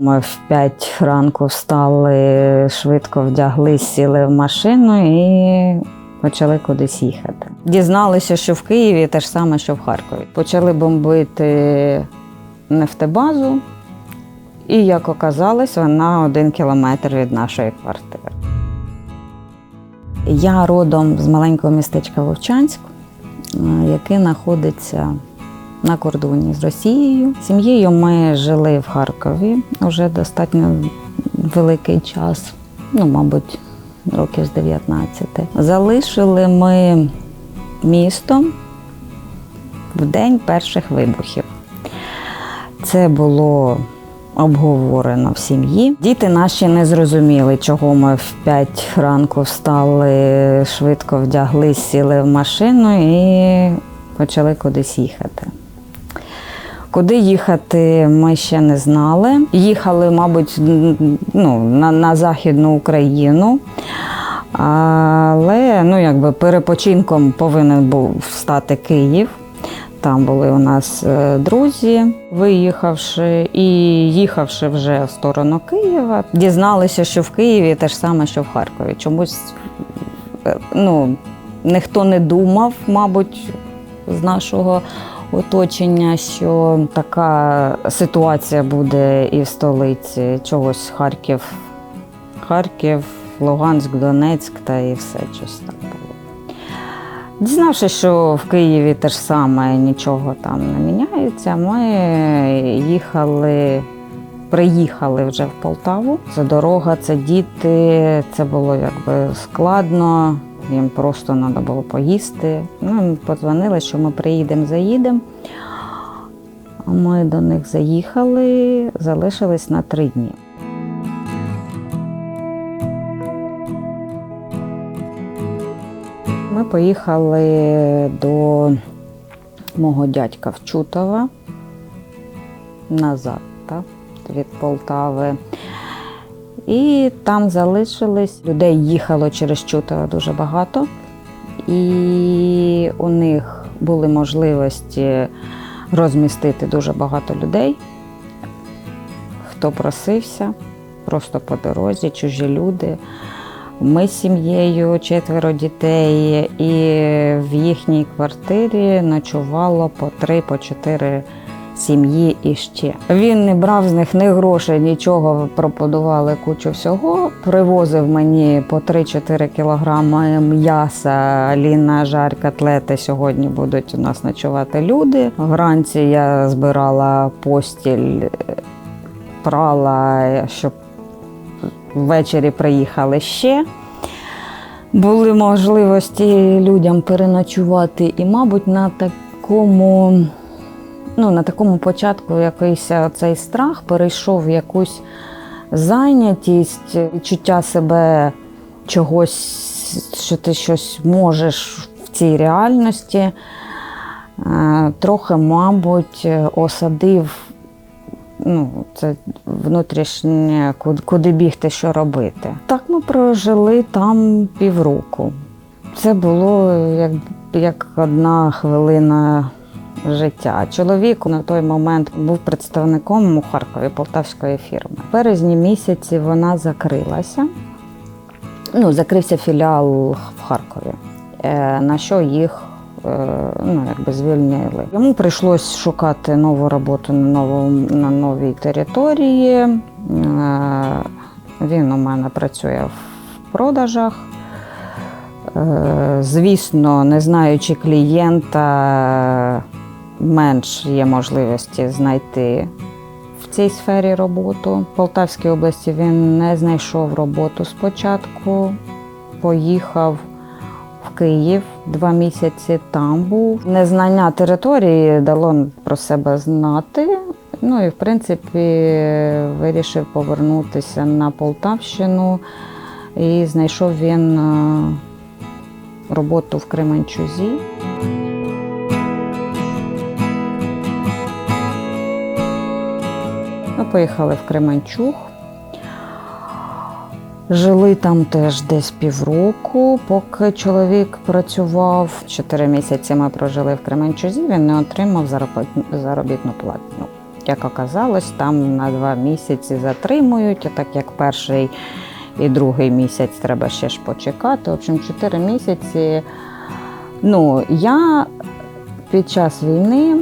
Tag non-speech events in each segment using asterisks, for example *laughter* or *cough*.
Ми в 5 ранку встали, швидко вдяглись, сіли в машину і почали кудись їхати. Дізналися, що в Києві те ж саме, що в Харкові. Почали бомбити нефтебазу, і, як оказалось, вона один кілометр від нашої квартири. Я родом з маленького містечка Вовчанськ, е, яке знаходиться на кордоні з Росією. Сім'єю ми жили в Харкові вже достатньо великий час, ну, мабуть, років з 19. Залишили ми місто в день перших вибухів. Це було обговорено в сім'ї. Діти наші не зрозуміли, чого ми в 5 ранку встали, швидко вдяглись, сіли в машину і почали кудись їхати. Куди їхати, ми ще не знали. Їхали, мабуть, ну, на, на Західну Україну. Але ну, якби перепочинком повинен був стати Київ. Там були у нас е, друзі, виїхавши і їхавши вже в сторону Києва, дізналися, що в Києві те ж саме, що в Харкові. Чомусь е, ну, ніхто не думав, мабуть, з нашого оточення, що така ситуація буде і в столиці. Чогось Харків, Харків, Луганськ, Донецьк та і все щось так було. Дізнавшись, що в Києві те ж саме нічого там не міняється, ми їхали, приїхали вже в Полтаву. Це дорога, це діти, це було якби складно. Їм просто треба було поїсти. Ну, подзвонили, що ми приїдемо, заїдемо. Ми до них заїхали, залишились на три дні. Ми поїхали до мого дядька в Чутова назад, так, від Полтави. І там залишились. Людей їхало через Чутова дуже багато. І у них були можливості розмістити дуже багато людей. Хто просився, просто по дорозі, чужі люди. Ми з сім'єю, четверо дітей, і в їхній квартирі ночувало по три, по чотири сім'ї іще. Він не брав з них ні грошей, нічого, пропонували кучу всього. Привозив мені по 3-4 кілограми м'яса, Аліна, жарь, котлети. Сьогодні будуть у нас ночувати люди. Вранці я збирала постіль, прала, щоб ввечері приїхали ще. Були можливості людям переночувати, і, мабуть, на такому, ну, на такому початку якийсь цей страх перейшов в якусь зайнятість, відчуття себе чогось, що ти щось можеш в цій реальності. Е, Трохи, мабуть, осадив ну, це внутрішнє, куди бігти, що робити. Так ми прожили там півроку. Це було як, як одна хвилина життя. Чоловік на той момент був представником у Харкові полтавської фірми. В березні місяці вона закрилася. Ну, закрився філіал в Харкові, е, на що їх е, ну, якби звільнили. Йому прийшлось шукати нову роботу на, новому, на новій території. Е, Він у мене працює в продажах. Звісно, не знаючи клієнта, менш є можливості знайти в цій сфері роботу. В Полтавській області він не знайшов роботу спочатку, поїхав в Київ два місяці там був. Незнання території дало про себе знати. Ну і в принципі вирішив повернутися на Полтавщину і знайшов він е, роботу в Кременчузі. Ми поїхали в Кременчуг. Жили там теж десь півроку, поки чоловік працював. Чотири місяці ми прожили в Кременчузі, він не отримав заробітну- платню. Як оказалось, там на два місяці затримують, а так як перший і другий місяць треба ще ж почекати. В общем, чотири місяці. Ну, я під час війни,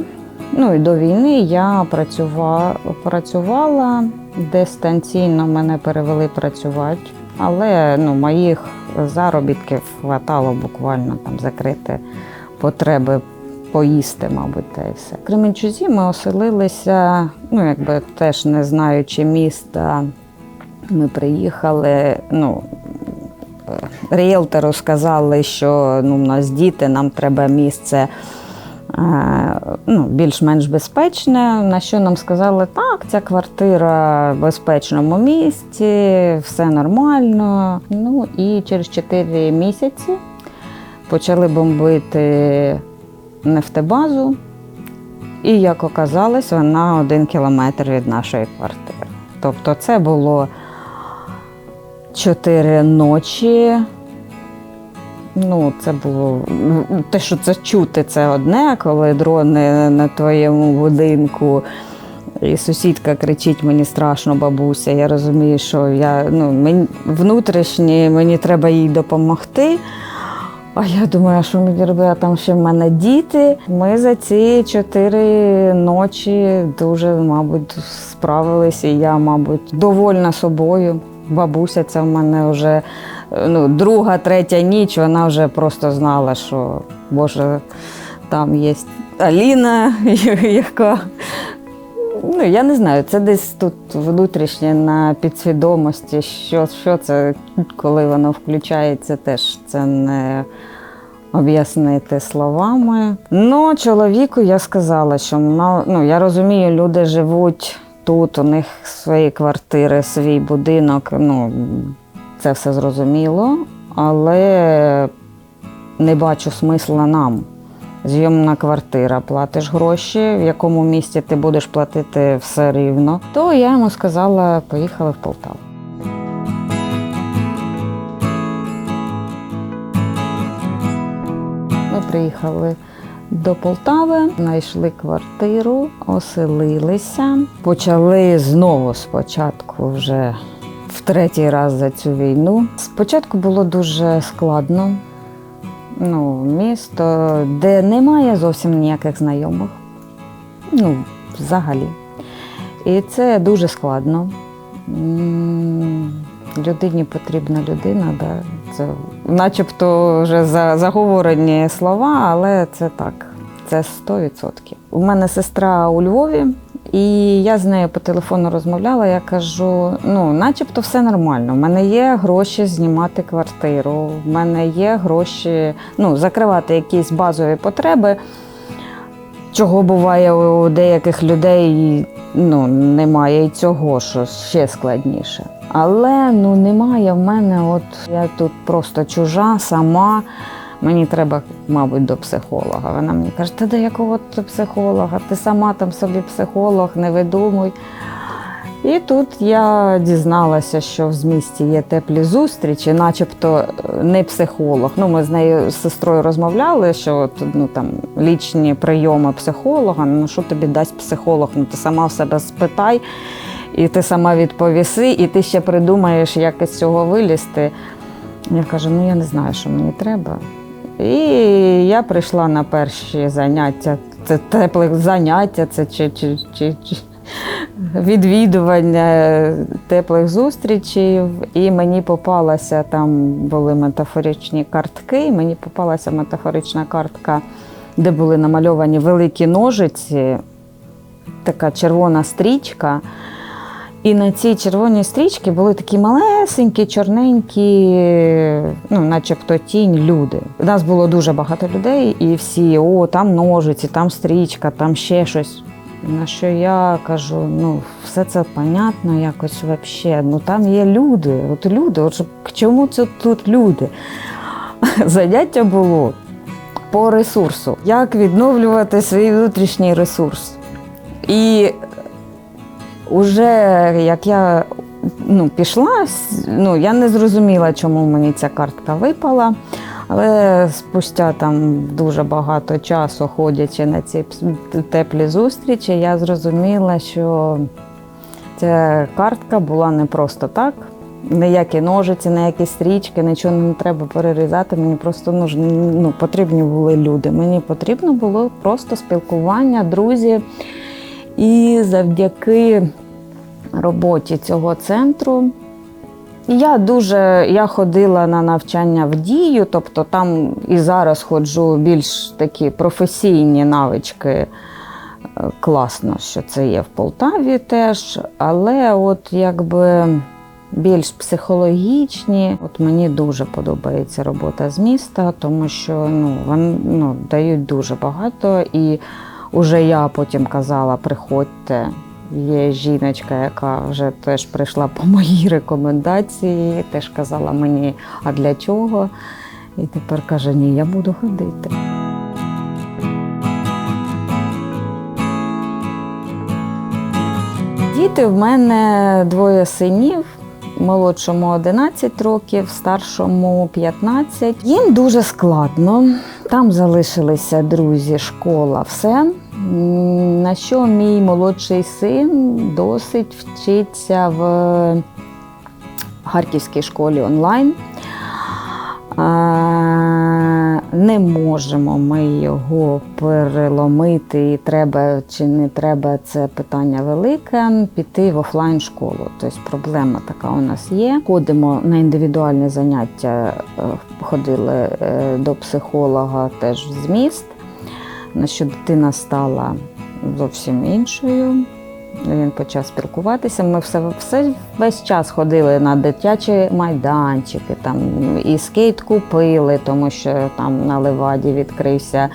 ну і до війни я працювала, працювала дистанційно мене перевели працювати, але ну, моїх заробітків хватало буквально там закрити потреби поїсти, мабуть, та і все. Кременчузі ми оселилися, ну якби теж не знаючи міста, ми приїхали. ну, Ріелтору сказали, що ну, у нас діти, нам треба місце е, ну, більш-менш безпечне. На що нам сказали, так, ця квартира в безпечному місці, все нормально. Ну і через 4 місяці почали бомбити нефтебазу. І як оказалось, вона один кілометр від нашої квартири. Тобто це було чотири ночі. Ну, це було ну, те, що це чути, це одне, коли дрони на твоєму будинку. І сусідка кричить, мені страшно, бабуся. Я розумію, що я ну, мені, внутрішні, мені треба їй допомогти. А я думаю, що мені робити? Там ще в мене діти. Ми за ці чотири ночі дуже, мабуть, справилися. Я, мабуть, довольна собою. Бабуся ця в мене вже ну, друга, третя ніч, вона вже просто знала, що Боже, там є Аліна, *laughs* яка. Ну, я не знаю, це десь тут внутрішнє на підсвідомості, що, що це, коли воно включається, теж це не об'яснити словами. Ну, чоловіку я сказала, що ну, я розумію, люди живуть тут, у них свої квартири, свій будинок. Ну, це все зрозуміло, але не бачу смисла нам. Зйомна квартира, платиш гроші, в якому місті ти будеш платити все рівно. То я йому сказала, поїхали в Полтаву. Ми приїхали до Полтави, знайшли квартиру, оселилися, почали знову спочатку вже третій раз за цю війну. Спочатку було дуже складно. Ну, місто, де немає зовсім ніяких знайомих. Ну, взагалі. І це дуже складно. Людині потрібна людина, да. це начебто вже заговорені слова, але це так, це 100%. У мене сестра у Львові, і я з нею по телефону розмовляла. Я кажу: ну, начебто все нормально. У мене є гроші знімати квартиру, в мене є гроші ну, закривати якісь базові потреби. Чого буває у деяких людей ну, немає і цього, що ще складніше. Але ну, немає в мене, от я тут просто чужа, сама. Мені треба, мабуть, до психолога. Вона мені каже, та до якого ти психолога? Ти сама там собі психолог, не видумуй. І тут я дізналася, що в змісті є теплі зустрічі, начебто е, не психолог. Ну, ми з нею з сестрою розмовляли, що ну, там, лічні прийоми психолога, ну що тобі дасть психолог? Ну, ти сама в себе спитай, і ти сама відповіси, і ти ще придумаєш, як із цього вилізти. Я кажу, ну я не знаю, що мені треба. І я прийшла на перші заняття. Це теплих заняття, це чи, чи, чи, чи відвідування теплих зустрічей. І мені попалася, там були метафоричні картки, і мені попалася метафорична картка, де були намальовані великі ножиці, така червона стрічка. І на цій червоній стрічці були такі малесенькі, чорненькі, ну, начебто тінь люди. У нас було дуже багато людей, і всі, о, там ножиці, там стрічка, там ще щось. На що я кажу, ну, все це понятно якось взагалі. Ну там є люди, от люди, от к чому це тут люди? *laughs* Заняття було по ресурсу. Як відновлювати свій внутрішній ресурс? І Уже як я ну, пішла, ну, я не зрозуміла, чому мені ця картка випала. Але спустя там дуже багато часу, ходячи на ці теплі зустрічі, я зрозуміла, що ця картка була не просто так. Ніякі ножиці, ніякі стрічки, нічого не треба перерізати. Мені просто ну, потрібні були люди. Мені потрібно було просто спілкування, друзі. І завдяки роботі цього центру я дуже я ходила на навчання в дію, тобто там і зараз ходжу більш такі професійні навички. Е, Класно, що це є в Полтаві теж, але от якби більш психологічні. От мені дуже подобається робота з міста, тому що ну, вони ну, дають дуже багато. І вже я потім казала: приходьте. Є жіночка, яка вже теж прийшла по моїй рекомендації, теж казала мені, а для чого? І тепер каже, ні, я буду ходити. Діти в мене двоє синів. Молодшому 11 років, старшому 15. Їм дуже складно. Там залишилися друзі, школа, все. На що мій молодший син досить вчиться в харківській школі онлайн. Не можемо ми його переломити, і треба чи не треба, це питання велике. Піти в офлайн школу. Тобто проблема така у нас є. Ходимо на індивідуальні заняття, е, ходили е, до психолога теж з міст. На що дитина стала зовсім іншою. Він почав спілкуватися. Ми все, все весь час ходили на дитячі майданчики, там і скейт купили, тому що там на Леваді відкрився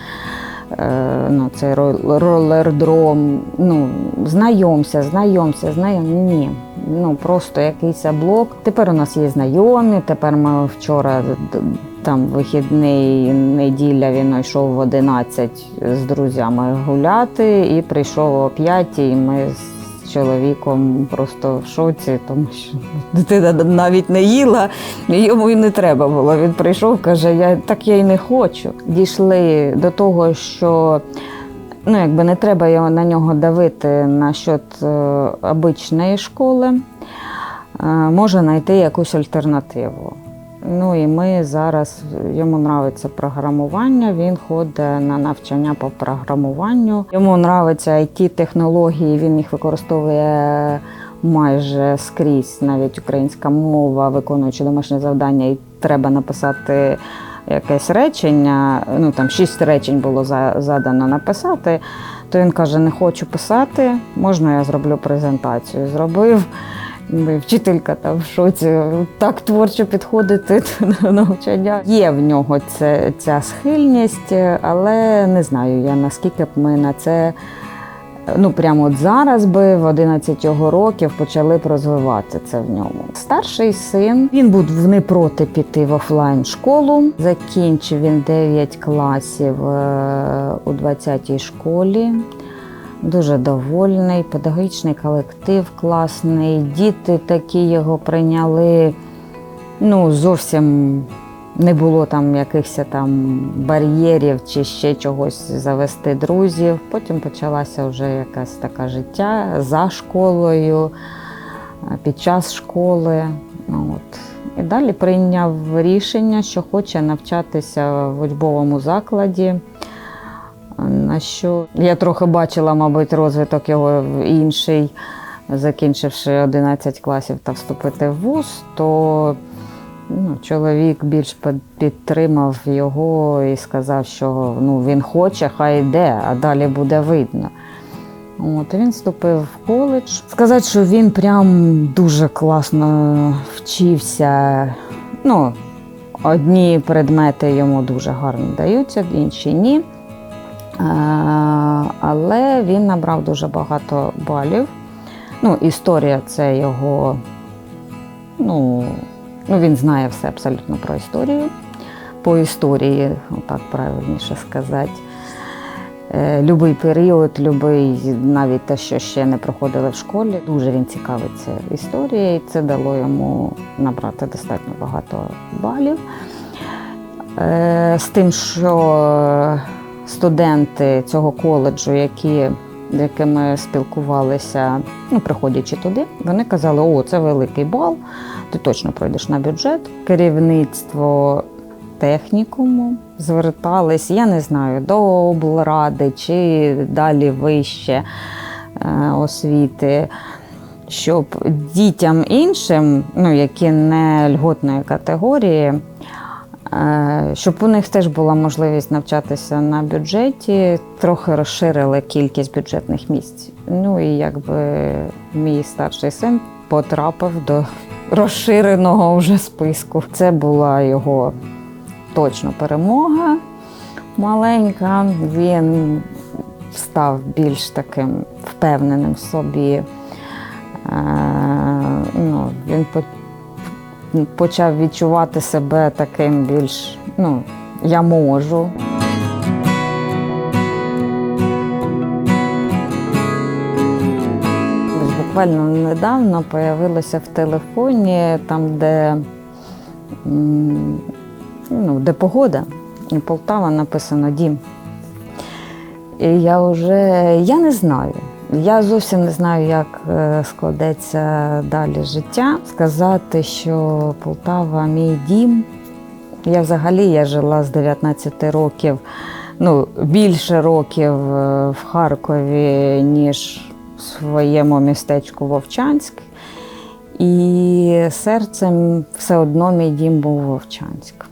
е, ну, цей ролердром. Ну, знайомся, знайомся, знайомся. Ні. Ну, просто якийсь блок. Тепер у нас є знайомі, тепер ми вчора там вихідний неділя він йшов в 11 з друзями гуляти і прийшов о 5, і ми з чоловіком просто в шоці, тому що дитина навіть не їла, йому і не треба було. Він прийшов, каже, я так я й не хочу. Дійшли до того, що ну, якби не треба його на нього давити насчет е, обичної школи, е, може знайти якусь альтернативу. Ну і ми зараз йому нравиться програмування. Він ходить на навчання по програмуванню. Йому нравиться it технології. Він їх використовує майже скрізь, навіть українська мова, виконуючи домашнє завдання, і треба написати якесь речення. Ну там шість речень було за- задано написати. То він каже: не хочу писати, можна я зроблю презентацію. Зробив. Ми- Вчителька там в шоці так творчо підходити *laughs* до навчання. Є в нього це, ця схильність, але не знаю я наскільки б ми на це. Ну, прямо от зараз би в 11 його років почали б розвивати це в ньому. Старший син він був не проти піти в офлайн школу. Закінчив він 9 класів е, у 20-й школі. Дуже довольний, педагогічний колектив класний. Діти такі його прийняли. Ну, зовсім не було там якихось там бар'єрів чи ще чогось завести друзів. Потім почалася вже якась така життя за школою, під час школи. Ну, От. І далі прийняв рішення, що хоче навчатися в учбовому закладі. На що я трохи бачила, мабуть, розвиток його в інший, закінчивши 11 класів та вступити в вуз, то ну, чоловік більш підтримав його і сказав, що ну, він хоче, хай йде, а далі буде видно. От, він вступив в коледж. Сказати, що він прям дуже класно вчився. Ну, одні предмети йому дуже гарно даються, інші ні. Е, Але він набрав дуже багато балів. Ну, історія це його. Ну, ну, він знає все абсолютно про історію. По історії, так правильніше сказати. Е, Любий період, любий, навіть те, що ще не проходили в школі. Дуже він цікавиться історією, і це дало йому набрати достатньо багато балів. Е, З тим, що студенти цього коледжу, які, з якими спілкувалися, ну, приходячи туди, вони казали, о, це великий бал, ти точно пройдеш на бюджет. Керівництво технікуму звертались, я не знаю, до облради чи далі вище е, освіти, щоб дітям іншим, ну, які не льготної категорії, щоб у них теж була можливість навчатися на бюджеті, трохи розширили кількість бюджетних місць. Ну і якби мій старший син потрапив до розширеного вже списку. Це була його точно перемога маленька. Він став більш таким впевненим в собі. Е, ну, він почав відчувати себе таким більш, ну, я можу. Буквально недавно появилося в телефоні, там, де, ну, де погода, і Полтава написано дім. І я вже я не знаю. Я зовсім не знаю, як е, складеться далі життя. Сказати, що Полтава мій дім. Я взагалі я жила з 19 років, ну, більше років е, в Харкові, ніж в своєму містечку Вовчанськ. І серцем все одно мій дім був Вовчанськ.